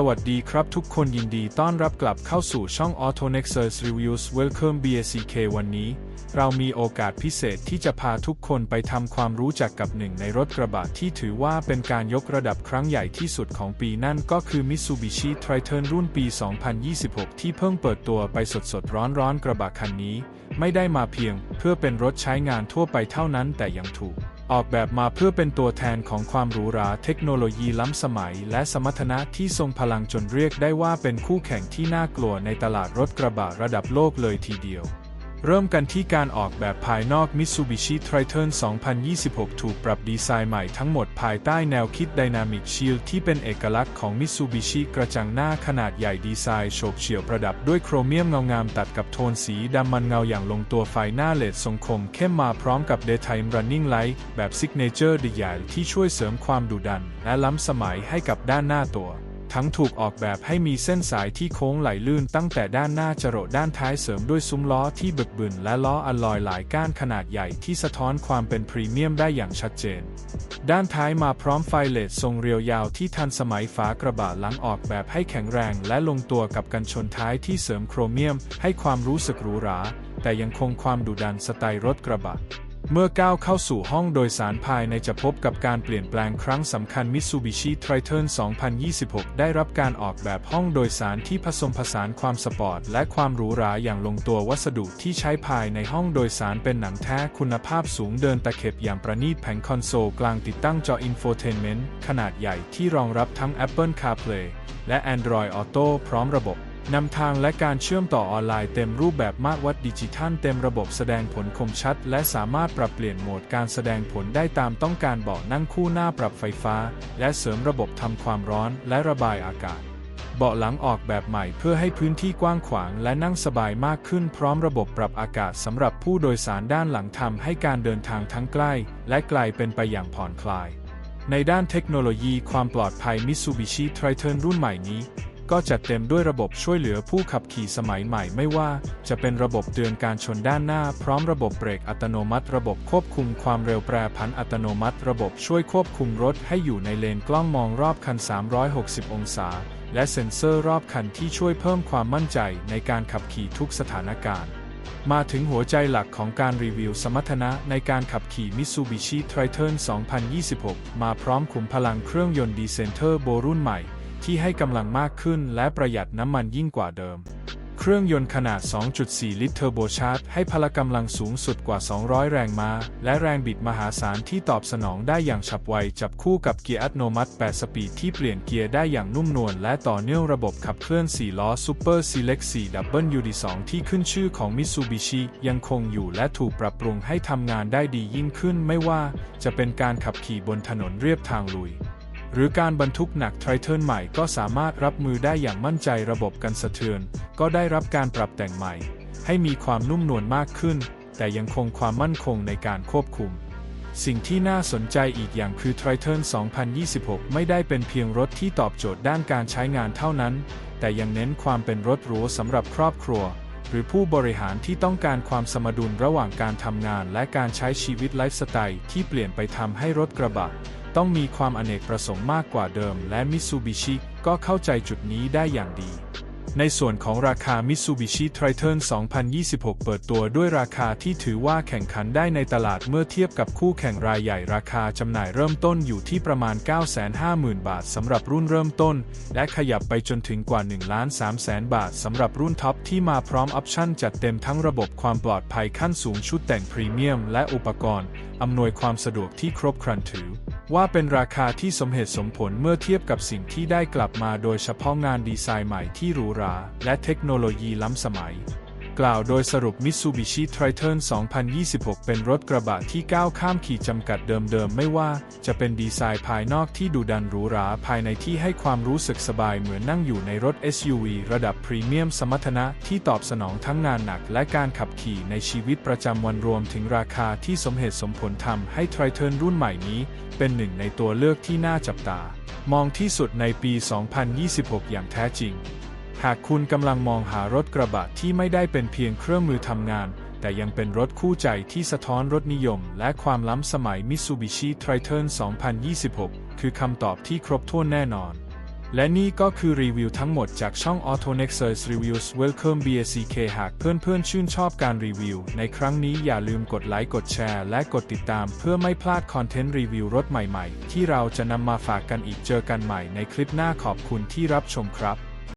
สวัสดีครับทุกคนยินดีต้อนรับกลับเข้าสู่ช่อง Auto Nexus Reviews Welcome BACK วันนี้ เรามีโอกาสพิเศษที่จะพาทุกคนไปทำความรู้จักกับหนึ่งในรถกระบะที่ถือว่าเป็นการยกระดับครั้งใหญ่ที่สุดของปีนั่นก็คือ Mitsubishi Triton รุ่นปี 2026 ที่เพิ่งเปิดตัวไปสดๆร้อนๆกระบะคันนี้ ไม่ได้มาเพียง เพื่อเป็นรถใช้งานทั่วไปเท่านั้นแต่ยังถูก ออกแบบมาเพื่อเป็นตัวแทนของความหรูหราเทคโนโลยีล้ำสมัย และสมรรถนะที่ทรงพลังจนเรียกได้ว่าเป็นคู่แข่งที่น่ากลัวในตลาดรถกระบะระดับโลกเลยทีเดียว เริ่มกันที่การออกแบบภายนอก Mitsubishi Triton 2026 ถูกปรับดีไซน์ใหม่ทั้งหมดภายใต้แนวคิด Dynamic Shield ที่เป็นเอกลักษณ์ของ Mitsubishi กระจังหน้าขนาดใหญ่ดีไซน์โฉบเฉี่ยวประดับด้วยโครเมียมเงางามตัดกับโทนสีดำมันเงาอย่างลงตัวไฟหน้าเลดทรงคมเข้มมาพร้อมกับ Daytime Running Light แบบ Signature ดีใหญ่ที่ช่วยเสริมความดุดัน และล้ำสมัยให้กับด้านหน้าตัว ทั้งถูกออกแบบให้มีเส้นสายที่โค้งไหลลื่นตั้งแต่ด้านหน้าจรดด้านท้ายเสริมด้วยซุ้มล้อที่บึกบึนและล้ออลลอยหลายก้านขนาดใหญ่ที่สะท้อนความเป็นพรีเมียมได้อย่างชัดเจน ด้านท้ายมาพร้อมไฟเลสทรงเรียวยาวที่ทันสมัยฝากระบะหลังออกแบบให้แข็งแรงและลงตัวกับกันชนท้ายที่เสริมโครเมียมให้ความรู้สึกหรูหรา แต่ยังคงความดุดันสไตล์รถกระบะ เมื่อก้าวเข้าสู่ห้องโดยสารภายในจะพบกับการเปลี่ยนแปลงครั้งสำคัญ Mitsubishi Triton 2026 ได้รับการออกแบบห้องโดยสารที่ผสมผสานความสปอร์ต และความหรูหราอย่างลงตัววัสดุที่ใช้ภายในห้องโดยสารเป็นหนังแท้คุณภาพสูงเดินตะเข็บอย่างประณีตแผงคอนโซลกลางติดตั้งจออินโฟเทนเมนต์ขนาดใหญ่ที่รองรับทั้ง Apple CarPlay และ Android Auto พร้อมระบบ นำทางและการเชื่อมต่อออนไลน์เต็มรูปแบบมาตรวัดดิจิทัลเต็มระบบแสดงผลคมชัด และสามารถปรับเปลี่ยนโหมดการแสดงผลได้ตามต้องการเบาะนั่งคู่หน้าปรับไฟฟ้า และเสริมระบบทำความร้อนและระบายอากาศ เบาะหลังออกแบบใหม่เพื่อให้พื้นที่กว้างขวางและนั่งสบายมากขึ้นพร้อมระบบปรับอากาศสำหรับผู้โดยสารด้านหลังทำให้การเดินทางทั้งใกล้ และไกลเป็นไปอย่างผ่อนคลาย ในด้านเทคโนโลยีความปลอดภัย Mitsubishi Triton รุ่นใหม่นี้ ก็จัดเต็มด้วยระบบช่วยเหลือผู้ขับขี่สมัยใหม่ไม่ว่า จะเป็นระบบเตือนการชนด้านหน้า พร้อมระบบเบรกอัตโนมัติ ระบบควบคุมความเร็วแปรผันอัตโนมัติ ระบบช่วยควบคุมรถให้อยู่ในเลนกล้องมองรอบคัน 360 องศา และเซ็นเซอร์รอบคันที่ช่วยเพิ่มความมั่นใจในการขับขี่ทุกสถานการณ์มาถึงหัวใจหลักของการรีวิวสมรรถนะในการขับขี่ Mitsubishi Triton 2026 มาพร้อมขุมพลังเครื่องยนต์ดีเซนเตอร์โบรุ่นใหม่ ที่ให้กำลังมากขึ้นและประหยัดน้ำมันยิ่งกว่าเดิม เครื่องยนต์ขนาด 2.4 ลิตรเทอร์โบชาร์จให้พละกำลังสูงสุดกว่า 200 แรงม้า และแรงบิดมหาศาลที่ตอบสนองได้อย่างฉับไว จับคู่กับเกียร์อัตโนมัติ 8 สปีดที่เปลี่ยนเกียร์ได้อย่างนุ่มนวลและต่อเนื่องระบบขับเคลื่อน 4 ล้อ Super Select 4 WD2 ที่ขึ้นชื่อของ Mitsubishi ยังคงอยู่และถูกปรับปรุงให้ทำงานได้ดียิ่งขึ้นไม่ว่า จะเป็นการขับขี่บนถนนเรียบทางลุย หรือการบรรทุกหนักไทรเทิร์นใหม่ก็สามารถรับมือได้อย่างมั่นใจระบบกันสะเทือน ก็ได้รับการปรับแต่งใหม่ ให้มีความนุ่มนวลมากขึ้น แต่ยังคงความมั่นคงในการควบคุม สิ่งที่น่าสนใจอีกอย่างคือ Triton 2026 ไม่ได้เป็นเพียงรถที่ตอบโจทย์ด้านการใช้งานเท่านั้น แต่ยังเน้นความเป็นรถหรูสำหรับครอบครัว หรือผู้บริหารที่ต้องการความสมดุลระหว่างการทำงานและการใช้ชีวิตไลฟ์สไตล์ที่เปลี่ยนไปทำให้รถกระบะ ต้องมีความอเนกประสงค์มากกว่าเดิม และ Mitsubishi ก็เข้าใจจุดนี้ได้อย่างดี ในส่วนของราคา Mitsubishi Triton 2026 เปิดตัวด้วยราคาที่ถือว่าแข่งขันได้ในตลาดเมื่อเทียบกับคู่แข่งรายใหญ่ราคาจำหน่ายเริ่มต้นอยู่ที่ประมาณ 950,000 บาทสำหรับรุ่นเริ่มต้น และขยับไปจนถึงกว่า1 3 0 0 0บาทสำหรับรุ่นท็อปที่มาพร้อมออปชั่นจัดเต็มทั้งระบบความปลอดภัยขั้นสูงชุดแต่งพรีเมียม และอุปกรณ์อำนวยความสะดวกที่ครบครันถือ ว่าเป็นราคาที่สมเหตุสมผลเมื่อเทียบกับสิ่งที่ได้กลับมาโดยเฉพาะงานดีไซน์ใหม่ที่หรูหราและเทคโนโลยีล้ำสมัย กล่าวโดยสรุป Mitsubishi Triton 2026 เป็นรถกระบะที่ก้าวข้ามขีดจำกัดเดิมๆ ไม่ว่า จะเป็นดีไซน์ภายนอกที่ดูดันหรูหราภายในที่ให้ความรู้สึกสบายเหมือนนั่งอยู่ในรถ SUV ระดับพรีเมียมสมรรถนะที่ตอบสนองทั้งงานหนักและการขับขี่ในชีวิตประจำวันรวมถึงราคาที่สมเหตุสมผลทำให้ Triton รุ่นใหม่นี้ เป็นหนึ่งในตัวเลือกที่น่าจับตา มองที่สุดในปี 2026 อย่างแท้จริง หากคุณกำลังมองหารถกระบะที่ไม่ได้เป็นเพียงเครื่องมือทำงาน แต่ยังเป็นรถคู่ใจที่สะท้อนรถนิยม และความล้ำสมัย Mitsubishi Triton 2026 คือคำตอบที่ครบถ้วนแน่นอน และนี่ก็คือรีวิวทั้งหมดจากช่อง AutoNexus Reviews Welcome BACK หากเพื่อนๆ ชื่นชอบการรีวิว ในครั้งนี้อย่าลืมกดไลค์กดแชร์ และกดติดตามเพื่อไม่พลาดคอนเทนต์รีวิวรถใหม่ๆ ที่เราจะนำมาฝากกันอีกเจอกันใหม่ในคลิปหน้าขอบคุณที่รับชมครับ